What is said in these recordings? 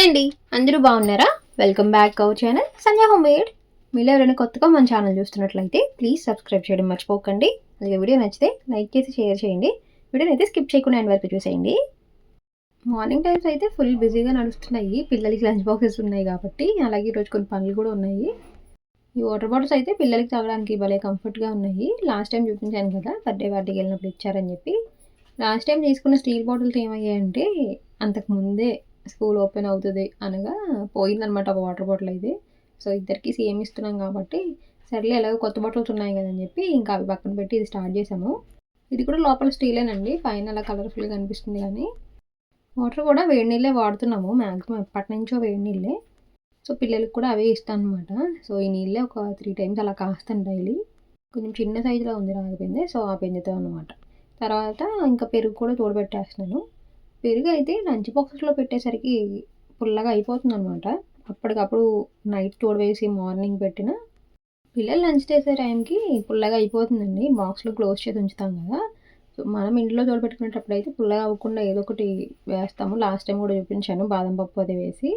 Hi అండి. అందరూ బాగున్నారా? Welcome back our channel Sandhya home made మీరు ఎవరైనా కొత్తగా మన ఛానల్ చూస్తున్నట్లయితే ప్లీజ్ సబ్స్క్రైబ్ చేయడం మర్చిపోకండి. అలాగే వీడియో నచ్చితే లైక్ చేసి షేర్ చేయండి. వీడియోని అయితే స్కిప్ చేయకుండా ఎండ్ వరకు చూసేయండి. మార్నింగ్ టైమ్స్ అయితే ఫుల్ బిజీగా నడుస్తున్నాయి. పిల్లలకి లంచ్ బాక్సెస్ ఉన్నాయి కాబట్టి అలాగే ఈరోజు కొన్ని పనులు కూడా ఉన్నాయి. ఈ వాటర్ బాటిల్స్ అయితే పిల్లలకి తాగడానికి భలే కంఫర్ట్గా ఉన్నాయి. లాస్ట్ టైం చూపించాను కదా బర్త్డే పార్టీకి వెళ్ళినప్పుడు ఇచ్చారని చెప్పి. లాస్ట్ టైం తీసుకున్న స్టీల్ బాటిల్స్ ఏమయ్యాయంటే అంతకు ముందే స్కూల్ ఓపెన్ అవుతుంది అనగా పోయిందనమాట ఒక వాటర్ బాటిల్ అయితే. సో ఇద్దరికి సేమ్ ఇస్తున్నాం కాబట్టి సర్లే ఎలాగో కొత్త బాటిల్స్ ఉన్నాయి కదని చెప్పి ఇంకా అవి పక్కన పెట్టి ఇది స్టార్ట్ చేసాము ఇది కూడా లోపల స్టీలేనండి పైన అలా కలర్ఫుల్గా కనిపిస్తుంది కానీ. వాటర్ కూడా వేడి నీళ్ళే వాడుతున్నాము మ్యాక్సిమం ఎప్పటి నుంచో వేడి నీళ్ళే. సో పిల్లలకి కూడా అవే ఇస్తాను అనమాట సో ఈ నీళ్ళే ఒక త్రీ టైమ్స్ అలా కాస్తాను డైలీ. కొంచెం చిన్న సైజులో ఉంది రాగిపోయింది సో ఆ పెంచుతాం అనమాట తర్వాత ఇంకా పెరుగు కూడా తోడుపెట్టేస్తున్నాను పెరుగు అయితే లంచ్ బాక్సెస్లో పెట్టేసరికి పుల్లగా అయిపోతుంది అనమాట అప్పటికప్పుడు నైట్ తోడవేసి మార్నింగ్ పెట్టిన పిల్లలు లంచ్ చేసే టైంకి పుల్లగా అయిపోతుందండి. బాక్స్లో క్లోజ్ చేసి ఉంచుతాం కదా. సో మనం ఇంట్లో తోడుపెట్టుకునేటప్పుడు అయితే పుల్లగా అవ్వకుండా ఏదో ఒకటి వేస్తాము. లాస్ట్ టైం కూడా చూపించాను బాదం పప్పు అది వేసి.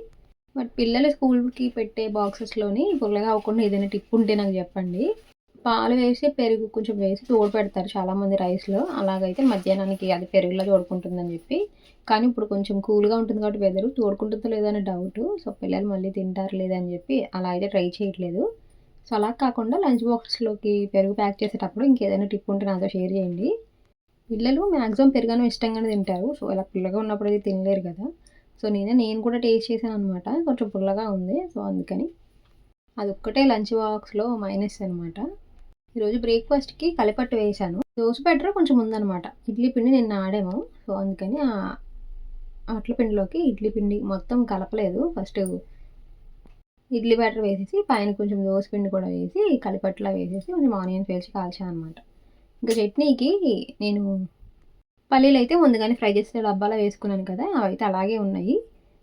బట్ పిల్లలు స్కూల్కి పెట్టే బాక్సెస్లోని పుల్లగా అవ్వకుండా ఏదైనా టిప్ ఉంటే నాకు చెప్పండి. పాలు వేసి పెరుగు కొంచెం వేసి తోడు పెడతారు చాలామంది రైస్లో. అలాగైతే మధ్యాహ్నానికి అది పెరుగులో తోడుకుంటుందని చెప్పి. కానీ ఇప్పుడు కొంచెం కూల్గా ఉంటుంది కాబట్టి వెదరు. తోడుకుంటుందో లేదని డౌట్. సో పిల్లలు మళ్ళీ తింటారు లేదని చెప్పి అలా అయితే ట్రై చేయట్లేదు. సో అలా కాకుండా లంచ్ బాక్స్లోకి పెరుగు ప్యాక్ చేసేటప్పుడు ఇంకేదైనా టిప్ ఉంటే నాతో షేర్ చేయండి. పిల్లలు మ్యాక్సిమం పెరుగను ఇష్టంగానే తింటారు. సో ఇలా పుల్లగా ఉన్నప్పుడు అయితే తినలేరు కదా. సో నేనే నేను కూడా టేస్ట్ చేశాను అనమాట కొంచెం పుల్లగా ఉంది. సో అందుకని అది ఒక్కటే లంచ్ బాక్స్లో మైనస్ అనమాట ఈరోజు బ్రేక్ఫాస్ట్కి కలిపట్టు వేసాను దోశ బెటర్ కొంచెం ఉందనమాట ఇడ్లీ పిండి నిన్న ఆడాము. సో అందుకని ఆ అట్ల పిండిలోకి ఇడ్లీ పిండి మొత్తం కలపలేదు. ఫస్ట్ ఇడ్లీ బ్యాటర్ వేసేసి పైన కొంచెం దోశ పిండి కూడా వేసి కలిపట్లా వేసేసి కొంచెం ఆనియన్స్ వేసి కాల్చాను అనమాట ఇంకా చట్నీకి నేను పల్లీలు అయితే ముందుగానే ఫ్రై చేసే డబ్బాలో వేసుకున్నాను కదా అవి అయితే అలాగే ఉన్నాయి.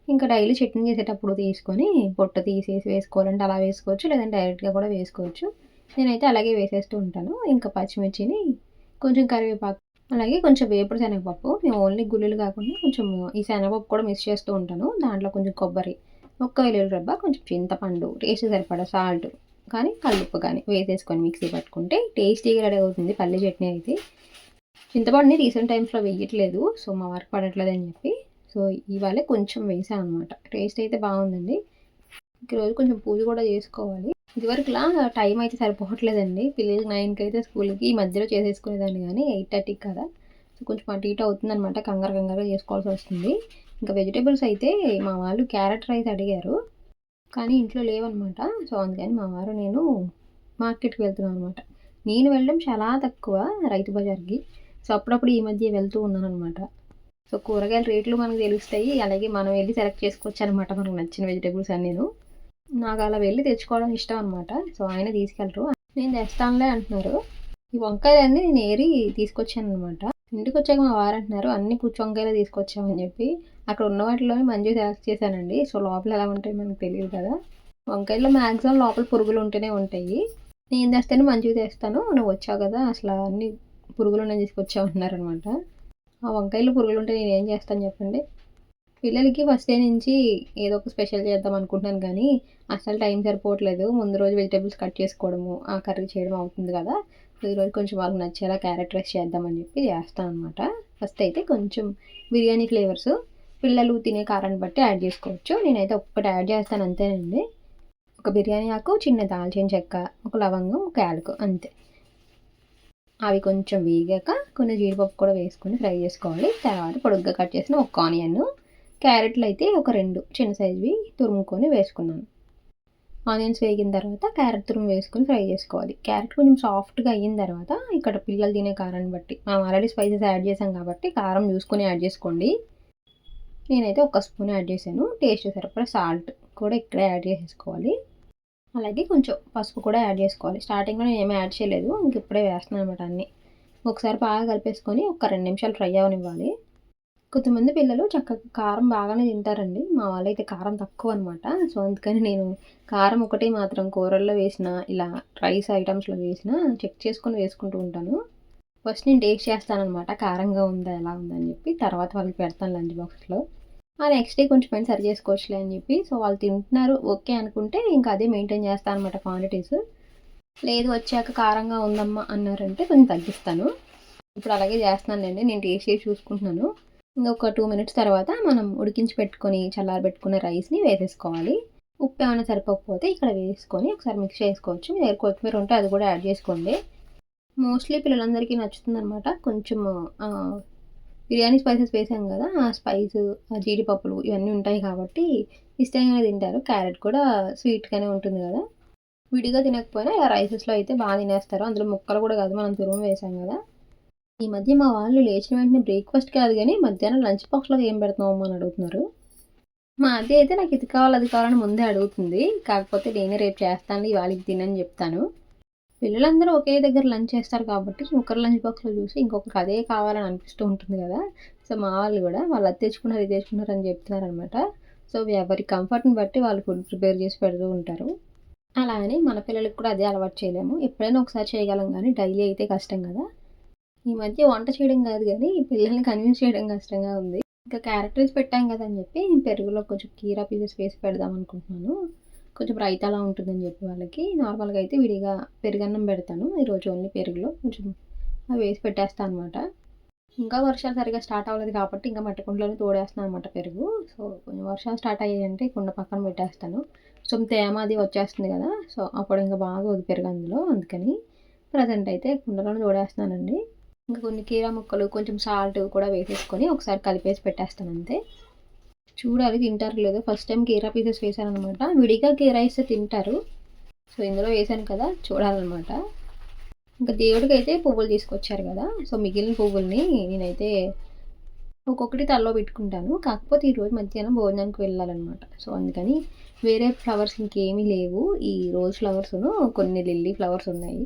ఇంకా డైలీ చట్నీ చేసేటప్పుడు తీసుకొని పొట్ట తీసేసి వేసుకోవాలంటే అలా వేసుకోవచ్చు లేదంటే డైరెక్ట్గా కూడా వేసుకోవచ్చు. నేనైతే అలాగే వేసేస్తూ ఉంటాను. ఇంకా పచ్చిమిర్చిని కొంచెం కరివేపాకు అలాగే కొంచెం వేపుడు శనగపప్పు. మేము ఓన్లీ గుళ్ళు కాకుండా కొంచెం ఈ శనగపప్పు కూడా మిక్స్ చేస్తూ ఉంటాను. దాంట్లో కొంచెం కొబ్బరి ఒక్క వెల్లుల్లి రబ్బ కొంచెం చింతపండు టేస్ట్ సరిపడా సాల్ట్ కానీ కల్లుప్పు కానీ వేసేసుకొని మిక్సీ పట్టుకుంటే టేస్టీగా రెడీ అవుతుంది పల్లి చట్నీ అయితే. చింతపండుని రీసెంట్ టైమ్స్లో వేయట్లేదు సో మా వర్క్ పడట్లేదు అని చెప్పి. సో ఇవాళ కొంచెం వేసాను అనమాట టేస్ట్ అయితే బాగుందండి. ఈరోజు కొంచెం పూజ కూడా చేసుకోవాలి. ఇదివరకులా టైం అయితే సరిపోవట్లేదండి. పిల్లలకి నైన్కి అయితే స్కూల్కి ఈ మధ్యలో చేసేసుకునేదాన్ని కానీ ఎయిట్ థర్టీకి కదా. సో కొంచెం అటు ఇటు అవుతుంది అనమాట కంగారు కంగారుగా చేసుకోవాల్సి వస్తుంది. ఇంకా వెజిటేబుల్స్ అయితే మా వాళ్ళు క్యారెట్ రైస్ అడిగారు. కానీ ఇంట్లో లేవన్నమాట. సో అందుకని మా వారు నేను మార్కెట్కి వెళ్తున్నాను అనమాట నేను వెళ్ళడం చాలా తక్కువ రైతు బజార్కి. సో అప్పుడప్పుడు ఈ మధ్య వెళ్తూ ఉన్నాను అనమాట సో కూరగాయల రేట్లు మనకు తెలుస్తాయి. అలాగే మనం వెళ్ళి సెలెక్ట్ చేసుకోవచ్చు అనమాట మనకు నచ్చిన వెజిటేబుల్స్ అన్నీ నాకు అలా వెళ్ళి తెచ్చుకోవడం ఇష్టం అనమాట సో ఆయన తీసుకెళ్ళరు. నేను తెస్తానులే అంటున్నారు. ఈ వంకాయలన్నీ నేను ఏరి తీసుకొచ్చాను అనమాట ఇంటికి వచ్చాక మా వారు అంటున్నారు అన్ని పుచ్చి వంకాయలు తీసుకొచ్చామని చెప్పి. అక్కడ ఉన్న వాటిలోనే మంచిగా సెలెక్ట్ చేశానండి. సో లోపల ఎలా ఉంటాయి మనకు తెలియదు కదా. వంకాయల్లో మ్యాక్సిమం లోపల పురుగులు ఉంటూనే ఉంటాయి. నేను తెస్తేనే మంచిగా తెస్తాను. నువ్వు వచ్చావు కదా. అసలు అన్ని పురుగులు నేను తీసుకొచ్చావు అన్నారనమాట ఆ వంకాయలు పురుగులు ఉంటే నేను ఏం చేస్తాను చెప్పండి. పిల్లలకి ఫస్ట్ డే నుంచి ఏదో ఒక స్పెషల్ చేద్దాం అనుకుంటున్నాను కానీ అసలు టైం సరిపోవట్లేదు. ముందు రోజు వెజిటేబుల్స్ కట్ చేసుకోవడము ఆ కర్రీ చేయడం అవుతుంది కదా. ఈరోజు కొంచెం వాళ్ళకి నచ్చేలా క్యారెట్ రైస్ చేద్దామని చెప్పి చేస్తాను అనమాట ఫస్ట్ అయితే కొంచెం బిర్యానీ ఫ్లేవర్స్ పిల్లలు తినే కారాన్ని బట్టి యాడ్ చేసుకోవచ్చు. నేనైతే ఒక్కటి యాడ్ చేస్తాను అంతేనండి. ఒక బిర్యానీ ఆకు చిన్న దాల్చిన చెక్క ఒక లవంగం ఒక యాలకు అంతే. అవి కొంచెం వేగాక కొన్ని జీడిపప్పు కూడా వేసుకొని ఫ్రై చేసుకోవాలి. తర్వాత పొడుగ్గా కట్ చేసిన ఒక ఆనియన్ క్యారెట్లు అయితే ఒక రెండు చిన్న సైజువి తురుముకొని వేసుకున్నాను. ఆనియన్స్ వేగిన తర్వాత క్యారెట్ తురుము వేసుకొని ఫ్రై చేసుకోవాలి. క్యారెట్ కొంచెం సాఫ్ట్గా అయిన తర్వాత ఇక్కడ పిల్లలు తినే కారాన్ని బట్టి మనం ఆల్రెడీ స్పైసెస్ యాడ్ చేసాం కాబట్టి కారం చూసుకొని యాడ్ చేసుకోండి. నేనైతే ఒక స్పూన్ యాడ్ చేశాను. టేస్ట్ సరిపడా సాల్ట్ కూడా ఇక్కడే యాడ్ చేసేసుకోవాలి. అలాగే కొంచెం పసుపు కూడా యాడ్ చేసుకోవాలి. స్టార్టింగ్లో నేను ఏమీ యాడ్ చేయలేదు ఇంక ఇప్పుడే వేస్తున్నాను అనమాట అన్నీ. ఒకసారి బాగా కలిపేసుకొని ఒక రెండు నిమిషాలు ఫ్రై అవనివ్వాలి కొంతమంది పిల్లలు చక్కగా కారం బాగానే తింటారండి. మా వాళ్ళైతే కారం తక్కువ అనమాట సో అందుకని నేను కారం ఒకటి మాత్రం కూరల్లో వేసిన ఇలా రైస్ ఐటమ్స్లో వేసిన చెక్ చేసుకొని వేసుకుంటూ ఉంటాను. ఫస్ట్ నేను టేస్ట్ చేస్తాను అనమాట కారంగా ఉందా ఎలా ఉందని చెప్పి. తర్వాత వాళ్ళకి పెడతాను లంచ్ బాక్స్లో. ఆ నెక్స్ట్ డే కొంచెం అయినా సరి చేసుకోవచ్చులే అని చెప్పి. సో వాళ్ళు తింటున్నారు ఓకే అనుకుంటే ఇంకా అదే మెయింటైన్ చేస్తాను అనమాట క్వాంటిటీస్. లేదు వచ్చాక కారంగా ఉందమ్మా అన్నారంటే కొంచెం తగ్గిస్తాను. ఇప్పుడు అలాగే చేస్తున్నానండి నేను టేస్ట్ చేసి చూసుకుంటున్నాను. ఇంకొక టూ మినిట్స్ తర్వాత మనం ఉడికించి పెట్టుకొని చల్లారబెట్టుకున్న రైస్ని వేసేసుకోవాలి. ఉప్పు ఏమైనా సరిపోకపోతే ఇక్కడ వేసుకొని ఒకసారి మిక్స్ చేసుకోవచ్చు. మీ దగ్గర కొత్తిమీర ఉంటే అది కూడా యాడ్ చేసుకోండి. మోస్ట్లీ పిల్లలందరికీ నచ్చుతుందనమాట కొంచెం బిర్యానీ స్పైసెస్ వేసాం కదా ఆ స్పైస్ జీడిపప్పులు ఇవన్నీ ఉంటాయి కాబట్టి ఇష్టంగానే తింటారు. క్యారెట్ కూడా స్వీట్గానే ఉంటుంది కదా. విడిగా తినకపోయినా ఇలా రైసెస్లో అయితే బాగా తినేస్తారు. అందులో ముక్కలు కూడా కాదు మనం తురుము వేసాం కదా. ఈ మధ్య మా వాళ్ళు లేచిన వెంటనే బ్రేక్ఫాస్ట్ కాదు కానీ మధ్యాహ్నం లంచ్ బాక్స్లో ఏం పెడుతున్నామో అని అడుగుతున్నారు. మా అదే అయితే నాకు ఇది కావాలి అది కావాలని ముందే అడుగుతుంది. కాకపోతే నేనే రేపు చేస్తాను ఇవాళ ఇది తినని చెప్తాను. పిల్లలందరూ ఒకే దగ్గర లంచ్ చేస్తారు కాబట్టి ఒకరు లంచ్ బాక్స్లో చూసి ఇంకొకరికి అదే కావాలని అనిపిస్తూ ఉంటుంది కదా. సో మా వాళ్ళు కూడా వాళ్ళు అది తెచ్చుకున్నారు ఇది తెచ్చుకున్నారు అని చెప్తున్నారు అనమాట సో ఎవరి కంఫర్ట్ని బట్టి వాళ్ళు ఫుడ్ ప్రిపేర్ చేసి పెడుతూ ఉంటారు. అలా అని మన పిల్లలకి కూడా అదే అలవాటు చేయలేము. ఎప్పుడైనా ఒకసారి చేయగలం కానీ డైలీ అయితే కష్టం కదా. ఈ మధ్య వంట చేయడం కాదు కానీ పిల్లల్ని కన్విన్స్ చేయడం కష్టంగా ఉంది. ఇంకా క్యారెక్టర్స్ పెట్టాం కదా అని చెప్పి పెరుగులో కొంచెం కీరా పీసెస్ వేసి పెడదాం అనుకుంటున్నాను. కొంచెం రైతాలా ఉంటుందని చెప్పి వాళ్ళకి నార్మల్గా అయితే విడిగా పెరుగన్నం పెడతాను. ఈరోజు ఓన్లీ పెరుగులో కొంచెం అవి వేసి పెట్టేస్తాను అనమాట ఇంకా వర్షాలు సరిగా స్టార్ట్ అవ్వలేదు కాబట్టి ఇంకా మట్టి కుండలోనే తోడేస్తాను అనమాట పెరుగు. సో కొంచెం వర్షాలు స్టార్ట్ అయ్యాయంటే కుండ పక్కన పెట్టేస్తాను. సో తేమ అది వచ్చేస్తుంది కదా సో అప్పుడు ఇంకా బాగా వది పెరుగు అందులో. అందుకని ప్రజెంట్ అయితే కుండలోనే తోడేస్తున్నానండి. ఇంకా కొన్ని కీరా ముక్కలు కొంచెం సాల్ట్ కూడా వేసేసుకొని ఒకసారి కలిపేసి పెట్టేస్తాను అంతే. చూడాలి తింటారు లేదో. ఫస్ట్ టైం కీరా పీసెస్ వేసాను అనమాట విడిగా కీరా వేస్తే తింటారు. సో ఇందులో వేసాను కదా చూడాలన్నమాట. ఇంకా దేవుడికి అయితే పువ్వులు తీసుకొచ్చారు కదా. సో మిగిలిన పువ్వుల్ని నేనైతే ఒక్కొక్కటి తల్లో పెట్టుకుంటాను. కాకపోతే ఈరోజు మధ్యాహ్నం భోజనానికి వెళ్ళాలన్నమాట. సో అందుకని వేరే ఫ్లవర్స్ ఇంకేమీ లేవు. ఈ రోజ్ ఫ్లవర్స్ను కొన్ని లిల్లీ ఫ్లవర్స్ ఉన్నాయి.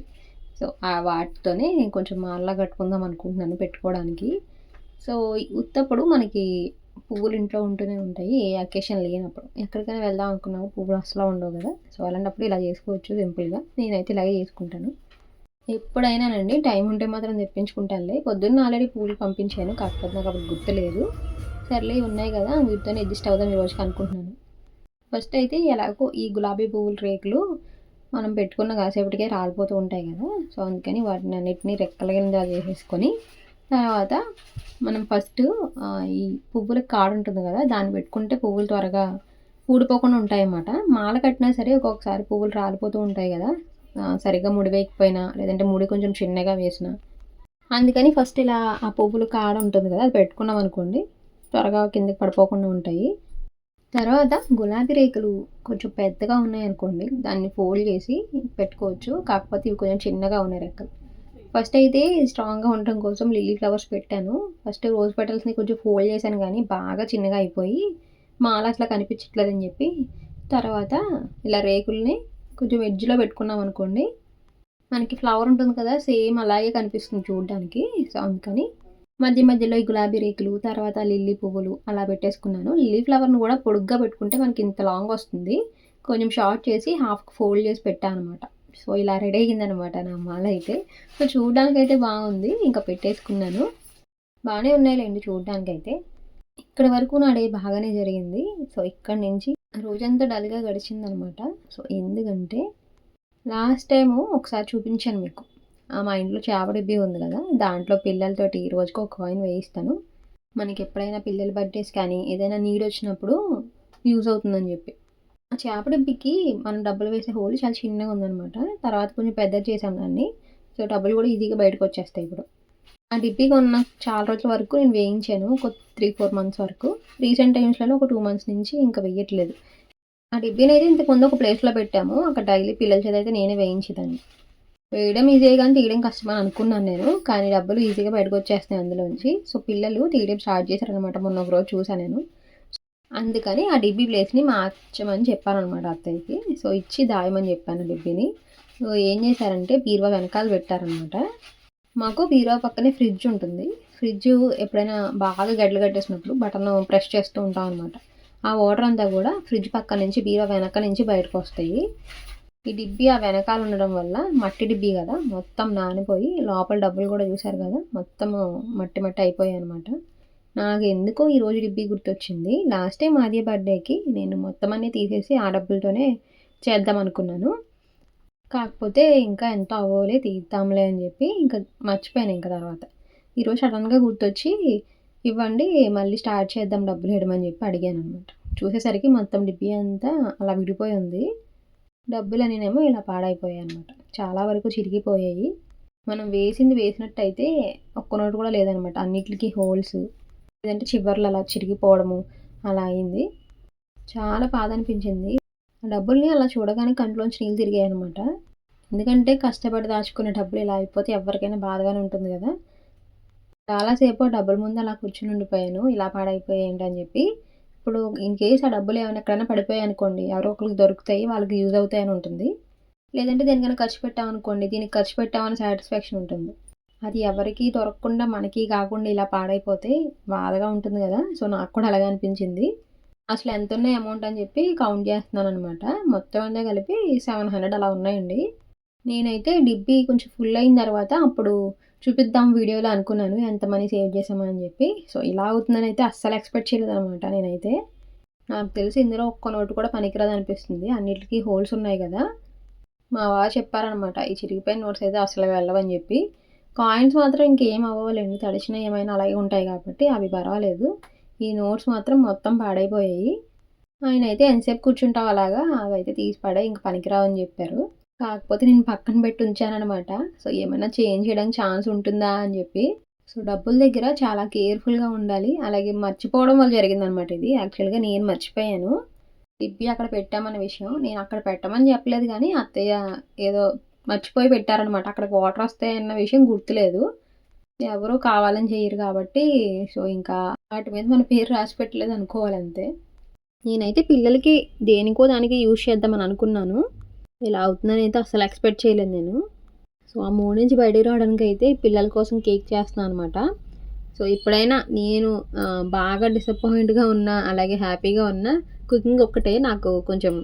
సో ఆ వాటితోనే కొంచెం మాల్లా కట్టుకుందాం అనుకుంటున్నాను పెట్టుకోవడానికి. సో ఉత్తప్పుడు మనకి పువ్వులు ఇంట్లో ఉంటూనే ఉంటాయి ఏ అకేషన్ లేనప్పుడు. ఎక్కడికైనా వెళ్దాం అనుకున్నాము పువ్వులు అసలు ఉండవు కదా. సో అలాంటప్పుడు ఇలా చేసుకోవచ్చు సింపుల్గా. నేనైతే ఇలాగే చేసుకుంటాను. ఎప్పుడైనానండి టైం ఉంటే మాత్రం తెప్పించుకుంటానులే. పొద్దున్న ఆల్రెడీ పువ్వులు పంపించాను కాకపోతే నాకు అప్పుడు గుర్తులేదు. సర్లే ఉన్నాయి కదా వీటితోనే అడ్జస్ట్ అవుదాం ఈ రోజుకి అనుకుంటున్నాను. ఫస్ట్ అయితే ఎలాగో ఈ గులాబీ పువ్వుల రేకులు మనం పెట్టుకున్న కాసేపటికే రాలిపోతూ ఉంటాయి కదా. సో అందుకని వాటిని అన్నిటినీ రెక్కల కింద చేసేసుకొని తర్వాత మనం ఫస్ట్ ఈ పువ్వుల కాడు ఉంటుంది కదా దాన్ని పెట్టుకుంటే పువ్వులు త్వరగా ఊడిపోకుండా ఉంటాయి అన్నమాట మాల కట్టినా సరే ఒక్కొక్కసారి పువ్వులు రాలిపోతూ ఉంటాయి కదా. సరిగ్గా ముడి వేయకపోయినా లేదంటే ముడి కొంచెం చిన్నగా వేసిన. అందుకని ఫస్ట్ ఇలా ఆ పువ్వులు కాడ ఉంటుంది కదా అది పెట్టుకున్నాం అనుకోండి త్వరగా కిందకి పడిపోకుండా ఉంటాయి. తర్వాత గులాబీ రేకులు కొంచెం పెద్దగా ఉన్నాయనుకోండి దాన్ని ఫోల్డ్ చేసి పెట్టుకోవచ్చు. కాకపోతే ఇవి కొంచెం చిన్నగా ఉన్నాయి రెక్కలు. ఫస్ట్ అయితే స్ట్రాంగ్గా ఉండటం కోసం లిల్లీ ఫ్లవర్స్ పెట్టాను. ఫస్ట్ రోజ్ పెటల్స్ని కొంచెం ఫోల్డ్ చేశాను కానీ బాగా చిన్నగా అయిపోయి మాల అట్లా కనిపించట్లేదని చెప్పి తర్వాత ఇలా రేకుల్ని కొంచెం ఎడ్జ్లో పెట్టుకున్నాం అనుకోండి మనకి ఫ్లవర్ ఉంటుంది కదా సేమ్ అలాగే కనిపిస్తుంది చూడడానికి. సో అందుకని మధ్య మధ్యలో ఈ గులాబీ రేకులు తర్వాత లిల్లీ పువ్వులు అలా పెట్టేసుకున్నాను. లిల్లీ ఫ్లవర్ను కూడా పొడుగ్గా పెట్టుకుంటే మనకి ఇంత లాంగ్ వస్తుంది. కొంచెం షార్ట్ చేసి హాఫ్ ఫోల్డ్ చేసి పెట్టాను అనమాట. సో ఇలా రెడీ అయ్యిందనమాట నా మాల అయితే. సో చూడడానికి అయితే బాగుంది. ఇంకా పెట్టేసుకున్నాను. బాగానే ఉన్నాయిలేండి చూడడానికి అయితే ఇక్కడ వరకు నా డే బాగానే జరిగింది. సో ఇక్కడ నుంచి రోజంతా డల్గా గడిచిందనమాట. సో ఎందుకంటే లాస్ట్ టైము ఒకసారి చూపించాను మీకు. మా ఇంట్లో చేప డిబ్బి ఉంది కదా దాంట్లో పిల్లలతోటి రోజుకి ఒక కాయిన్ వేయిస్తాను. మనకి ఎప్పుడైనా పిల్లల బర్త్డేస్ కానీ ఏదైనా నీడ్ వచ్చినప్పుడు యూజ్ అవుతుందని చెప్పి. ఆ చేపడిబ్బికి మనం డబ్బులు వేసే హోల్ చాలా చిన్నగా ఉందనమాట తర్వాత కొంచెం పెద్దది చేసాం దాన్ని. సో డబ్బులు కూడా ఈజీగా బయటకు వచ్చేస్తాయి ఇప్పుడు. ఆ డిబ్బీగా ఉన్న చాలా రోజుల వరకు నేను వేయించాను ఒక త్రీ ఫోర్ మంత్స్ వరకు. రీసెంట్ టైమ్స్లో ఒక టూ మంత్స్ నుంచి ఇంకా వేయట్లేదు. ఆ డిబ్బీని అయితే ఇంతకుముందు ఒక ప్లేస్లో పెట్టాము. అక్కడ డైలీ పిల్లల చేత అయితే నేనే వేయించేదాన్ని. వేయడం ఈజీగా కానీ తీయడం కష్టమని అనుకున్నాను నేను. కానీ డబ్బులు ఈజీగా బయటకు వచ్చేస్తాయి అందులోంచి. సో పిల్లలు తీయడం స్టార్ట్ చేశారనమాట మొన్న ఒక రోజు చూసాను నేను. అందుకని ఆ డిబ్బీ ప్లేస్ని మార్చమని చెప్పాను అనమాట అత్తయ్యకి. సో ఇచ్చి దాయమని చెప్పాను డిబ్బీని. సో ఏం చేశారంటే బీరువా వెనకాల పెట్టారనమాట మాకు బీరువా పక్కనే ఫ్రిడ్జ్ ఉంటుంది. ఫ్రిడ్జ్ ఎప్పుడైనా బాగా గడ్డలు కట్టేసినప్పుడు బటన్ ప్రెస్ చేస్తూ ఉంటాం అనమాట ఆ వాటర్ అంతా కూడా ఫ్రిడ్జ్ పక్క నుంచి బీరువా వెనక నుంచి బయటకు వస్తాయి. ఈ డిబ్బి ఆ వెనకాల ఉండడం వల్ల మట్టి డిబ్బి కదా మొత్తం నానిపోయి లోపల డబ్బులు కూడా చూశారు కదా మొత్తం మట్టి మట్టి అయిపోయాయి అనమాట నాకు ఎందుకో ఈరోజు డిబ్బి గుర్తొచ్చింది. లాస్ట్ టైం ఆద్య బర్త్డేకి నేను మొత్తం అన్నీ తీసేసి ఆ డబ్బులతోనే చేద్దాం అనుకున్నాను. కాకపోతే ఇంకా ఎంత అవ్వలే తీద్దాంలే అని చెప్పి ఇంకా మర్చిపోయాను ఇంకా తర్వాత. ఈరోజు సడన్గా గుర్తొచ్చి ఇవ్వండి మళ్ళీ స్టార్ట్ చేద్దాం డబ్బులు వేయడం అని చెప్పి అడిగాను అనమాట చూసేసరికి మొత్తం డిబ్బి అంతా అలా విడిపోయి ఉంది. డబ్బులు అనేమో ఇలా పాడైపోయాయి అనమాట చాలా వరకు చిరిగిపోయాయి. మనం వేసింది వేసినట్టయితే ఒక్క నోటు కూడా లేదనమాట అన్నిటికీ హోల్స్. లేదంటే చివర్లు అలా చిరిగిపోవడము అలా అయింది. చాలా బాధ అనిపించింది ఆ డబ్బుల్ని అలా చూడగానే కంట్లోంచి నీళ్ళు తిరిగాయి అనమాట ఎందుకంటే కష్టపడి దాచుకునే డబ్బులు ఇలా అయిపోతే ఎవరికైనా బాధగానే ఉంటుంది కదా. చాలాసేపు డబ్బుల ముందు అలా కూర్చుని ఉండిపోయాను. ఇలా పాడైపోయాయి ఏంటని అని చెప్పి ఇప్పుడు ఇన్ కేస్ ఆ డబ్బులు ఏమైనా ఎక్కడైనా పడిపోయాయి అనుకోండి ఎవరో ఒకరికి దొరుకుతాయి వాళ్ళకి యూజ్ అవుతాయని ఉంటుంది. లేదంటే దేనికైనా ఖర్చు పెట్టామనుకోండి దీనికి ఖర్చు పెట్టామని సాటిస్ఫాక్షన్ ఉంటుంది. అది ఎవరికి దొరకకుండా మనకి కాకుండా ఇలా పాడైపోతే బాధగా ఉంటుంది కదా. సో నాకు కూడా అలాగే అనిపించింది. అసలు ఎంత ఉన్నాయి అమౌంట్ అని చెప్పి కౌంట్ చేస్తున్నాను అనమాట మొత్తం అంతా కలిపి సెవెన్ హండ్రెడ్ అలా ఉన్నాయండి. నేనైతే డిబ్బీ కొంచెం ఫుల్ అయిన తర్వాత అప్పుడు చూపిద్దాం వీడియోలో అనుకున్నాను ఎంత మనీ సేవ్ చేసామని చెప్పి. సో ఇలా అవుతుందని అయితే అస్సలు ఎక్స్పెక్ట్ చేయలేదు అనమాట నేనైతే. నాకు తెలిసి ఇందులో ఒక్క నోటు కూడా పనికిరాదు అనిపిస్తుంది అన్నిటికీ హోల్స్ ఉన్నాయి కదా. మా వారు చెప్పారనమాట ఈ చిరిగిపోయిన నోట్స్ అయితే అసలు వెళ్ళవని చెప్పి. కాయిన్స్ మాత్రం ఇంకేం అవ్వలేండి తడిచిన ఏమైనా అలాగే ఉంటాయి కాబట్టి అవి పర్వాలేదు. ఈ నోట్స్ మాత్రం మొత్తం పాడైపోయాయి. ఆయన అయితే ఎంతసేపు కూర్చుంటావు అలాగా? అవి అయితే తీసి పడే ఇంక పనికిరావని చెప్పారు. కాకపోతే నేను పక్కన పెట్టి ఉంచానమాట సో ఏమైనా చేంజ్ చేయడానికి ఛాన్స్ ఉంటుందా అని చెప్పి. సో డబ్బుల దగ్గర చాలా కేర్ఫుల్గా ఉండాలి. అలాగే మర్చిపోవడం వల్ల జరిగిందనమాట ఇది. యాక్చువల్గా నేను మర్చిపోయాను. టిప్పి అక్కడ పెట్టామన్న విషయం. నేను అక్కడ పెట్టమని చెప్పలేదు కానీ అత్తయ్య ఏదో మర్చిపోయి పెట్టారనమాట అక్కడికి వాటర్ వస్తాయన్న విషయం గుర్తులేదు. ఎవరో కావాలని చేయరు కాబట్టి. సో ఇంకా వాటి మీద మన పేరు రాసి పెట్టలేదు అనుకోవాలంతే. నేనైతే పిల్లలకి దేనికో దానికి యూజ్ చేద్దామని అనుకున్నాను. ఇలా అవుతుందని అయితే అసలు ఎక్స్పెక్ట్ చేయలేదు నేను. సో ఆ మూడు నుంచి బయటకు రావడానికి అయితే పిల్లల కోసం కేక్ చేస్తున్నాను అనమాట సో ఇప్పుడైనా నేను బాగా డిసప్పాయింట్గా ఉన్నా అలాగే హ్యాపీగా ఉన్నా కుకింగ్ ఒక్కటే నాకు కొంచెం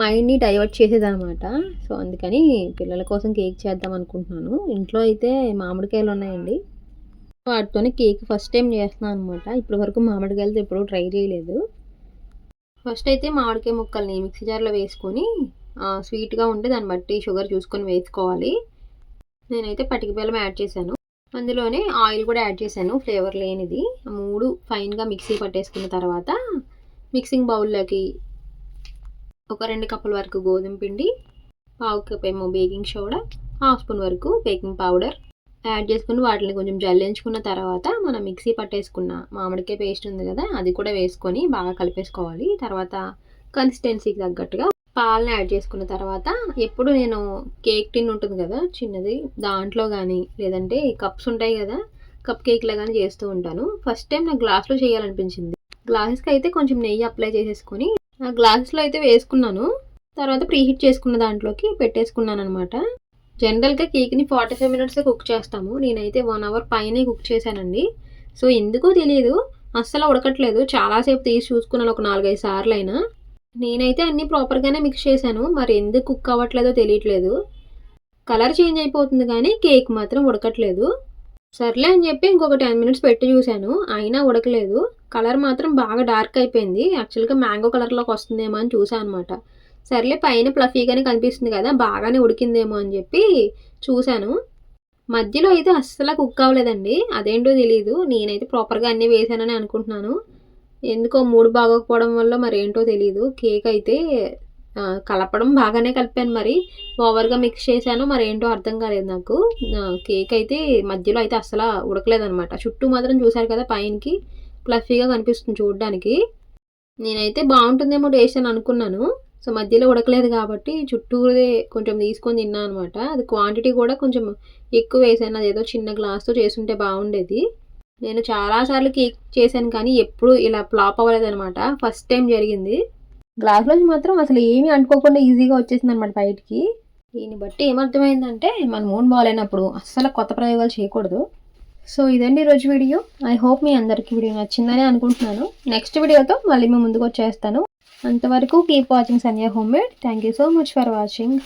మైండ్ని డైవర్ట్ చేసేదనమాట సో అందుకని పిల్లల కోసం కేక్ చేద్దాం అనుకుంటున్నాను. ఇంట్లో అయితే మామిడికాయలు ఉన్నాయండి. వాటితోనే కేక్ ఫస్ట్ టైం చేస్తున్నాను అనమాట ఇప్పటి వరకు మామిడికాయలతో ఎప్పుడూ ట్రై చేయలేదు. ఫస్ట్ అయితే మామిడికాయ ముక్కల్ని మిక్సీ జార్లో వేసుకొని స్వీట్గా ఉంటే దాన్ని బట్టి షుగర్ చూసుకొని వేసుకోవాలి. నేనైతే పటిక బెల్లం యాడ్ చేశాను. అందులోనే ఆయిల్ కూడా యాడ్ చేశాను ఫ్లేవర్ లేనిది. మూడు ఫైన్గా మిక్సీ పట్టేసుకున్న తర్వాత మిక్సింగ్ బౌల్లోకి ఒక రెండు కప్పుల వరకు గోధుమ పిండి పావు కప్ ఏమో బేకింగ్ సోడా హాఫ్ స్పూన్ వరకు బేకింగ్ పౌడర్ యాడ్ చేసుకుని వాటిని కొంచెం జల్లించుకున్న తర్వాత మనం మిక్సీ పట్టేసుకున్న మామిడికాయ పేస్ట్ ఉంది కదా అది కూడా వేసుకొని బాగా కలిపేసుకోవాలి. తర్వాత కన్సిస్టెన్సీకి తగ్గట్టుగా పాలను యాడ్ చేసుకున్న తర్వాత ఎప్పుడు నేను కేక్ టిన్ ఉంటుంది కదా చిన్నది దాంట్లో కానీ లేదంటే కప్స్ ఉంటాయి కదా కప్ కేక్లో కానీ చేస్తూ ఉంటాను. ఫస్ట్ టైం నాకు గ్లాస్లో చేయాలనిపించింది. గ్లాసెస్కి అయితే కొంచెం నెయ్యి అప్లై చేసేసుకొని ఆ గ్లాసెస్లో అయితే వేసుకున్నాను. తర్వాత ప్రీహీట్ చేసుకున్న దాంట్లోకి పెట్టేసుకున్నాను అనమాట జనరల్గా కేక్ని ఫార్టీ ఫైవ్ మినిట్సే కుక్ చేస్తాము. నేనైతే వన్ అవర్ పైనే కుక్ చేశానండి. సో ఎందుకో తెలియదు అస్సలు ఉడకట్లేదు. చాలాసేపు తీసి చూసుకున్నాను ఒక నాలుగైదు సార్లు అయినా నేనైతే అన్నీ ప్రాపర్గానే మిక్స్ చేశాను. మరి ఎందుకు కుక్ అవ్వట్లేదో తెలియట్లేదు. కలర్ చేంజ్ అయిపోతుంది కానీ కేక్ మాత్రం ఉడకట్లేదు. సర్లే అని చెప్పి ఇంకొక టెన్ మినిట్స్ పెట్టి చూశాను. అయినా ఉడకలేదు. కలర్ మాత్రం బాగా డార్క్ అయిపోయింది. యాక్చువల్గా మ్యాంగో కలర్లోకి వస్తుందేమో అని చూసాను అనమాట సర్లే పైన ప్లఫీగానే కనిపిస్తుంది కదా బాగానే ఉడికిందేమో అని చెప్పి చూశాను. మధ్యలో అయితే అస్సలు కుక్ అవ్వలేదండి. అదేంటో తెలియదు నేనైతే ప్రాపర్గా అన్నీ వేసానని అనుకుంటున్నాను. ఎందుకో మూడు బాగోకపోవడం వల్ల మరి ఏంటో తెలియదు కేక్ అయితే కలపడం బాగానే కలిపాను మరి. ఓవర్గా మిక్స్ చేశాను మరి ఏంటో అర్థం కాలేదు నాకు. కేక్ అయితే మధ్యలో అయితే అసలు ఉడకలేదనమాట చుట్టూ మాత్రం చూశారు కదా పైనకి. ప్లఫీగా కనిపిస్తుంది చూడడానికి. నేనైతే బాగుంటుందేమో టేస్ట్ అని అనుకున్నాను. సో మధ్యలో ఉడకలేదు కాబట్టి చుట్టూరే కొంచెం తీసుకొని తిన్నాను అనమాట అది క్వాంటిటీ కూడా కొంచెం ఎక్కువ వేసాను. అది ఏదో చిన్న గ్లాస్తో చేసుంటే బాగుండేది. నేను చాలాసార్లు కేక్ చేశాను కానీ ఎప్పుడు ఇలా ఫ్లాప్ అవ్వలేదనమాట ఫస్ట్ టైం జరిగింది. గ్లాస్లోంచి మాత్రం అసలు ఏమీ అంటుకోకుండా ఈజీగా వచ్చేసింది అనమాట బయటికి. దీన్ని బట్టి ఏమర్థమైందంటే మన మూన్ బాగాలేనప్పుడు అస్సలు కొత్త ప్రయోగాలు చేయకూడదు. సో ఇదండి ఈరోజు వీడియో. ఐ హోప్ మీ అందరికీ వీడియో నచ్చిందని అనుకుంటున్నాను. నెక్స్ట్ వీడియోతో మళ్ళీ మేము ముందుకు వచ్చేస్తాను. అంతవరకు keep watching Sanya home made. Thank you so much for watching.